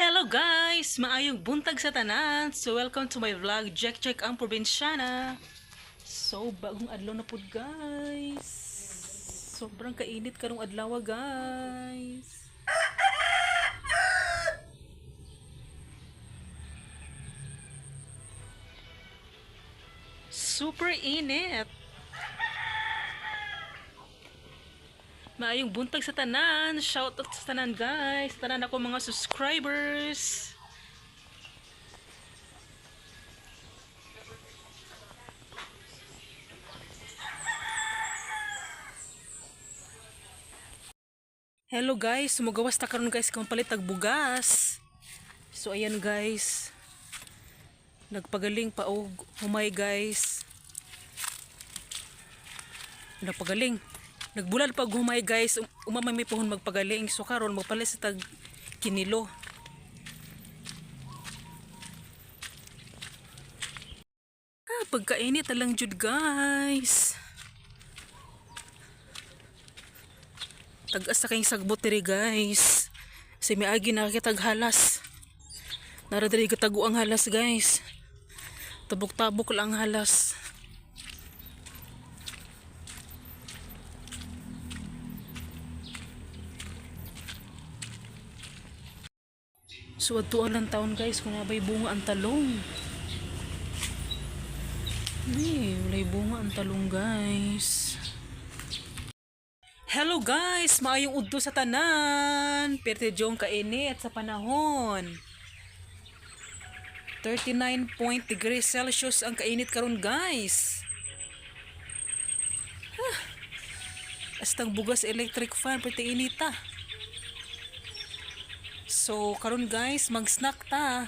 Hello guys! Maayong buntag sa tanan. So welcome to my vlog, Jack Jack ang probinsyana. So bagong adlaw na pud guys. Sobrang kainit karong adlaw guys. Super init. Maayong buntag sa tanan. Shout out sa tanan guys. Tanan ako mga subscribers. Hello guys, sumugawas ta karon guys kung palit tag bugas. So ayan guys. Nagpagaling pa og humay guys. Nagpagaling. Nagbulal pag humay guys, um, umamay may pohon magpagaling. So karon magpalit sa tag kinilo. Ah, pagkainit talang jud guys. Tagas sa kayong sagbot diri guys. Si miagi nakakitag halas. Nara diri katago ang halas guys. Tabok-tabok lang ang halas. So adto lang taon guys kung nabay bunga ang talong. Hey, walay bunga ang talong guys. Hello guys, maayong udto sa tanan. Perte jong kainit sa panahon. 39 point degrees Celsius ang kainit karon guys. Ah, Astang bugas electric fan pwede inita. So karon guys, mag-snack ta.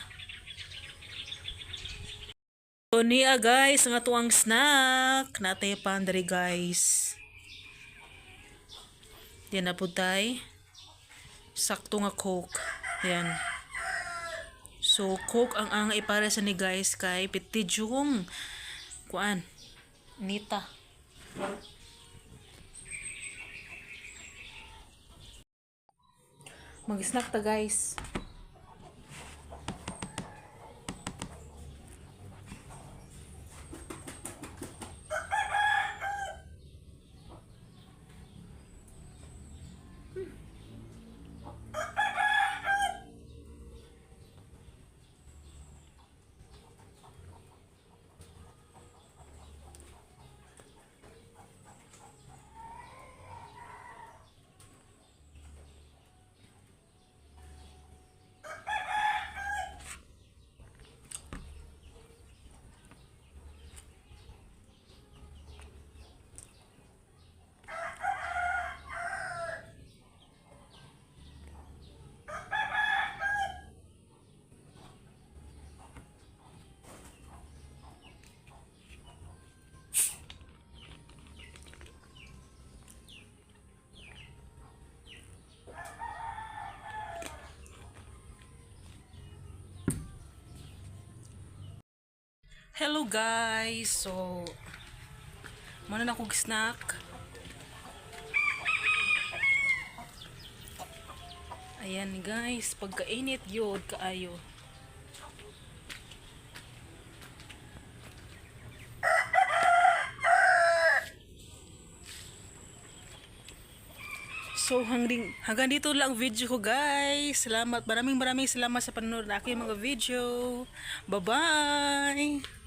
So niya guys, ang atuang snack. Natay pandari guys. Yan na po tay. Sakto nga coke. Yan. So, coke ang ang ipara sa ni guys kay pitijong kuan. Nita. Mag-snack ta guys. Hello guys. So Muna na kong snack. Ayan guys, pagkainit yod kaayo. So hanggang, hanggang dito lang video ko guys. Salamat. Maraming maraming salamat sa panonood ng aking mga video. Bye-bye!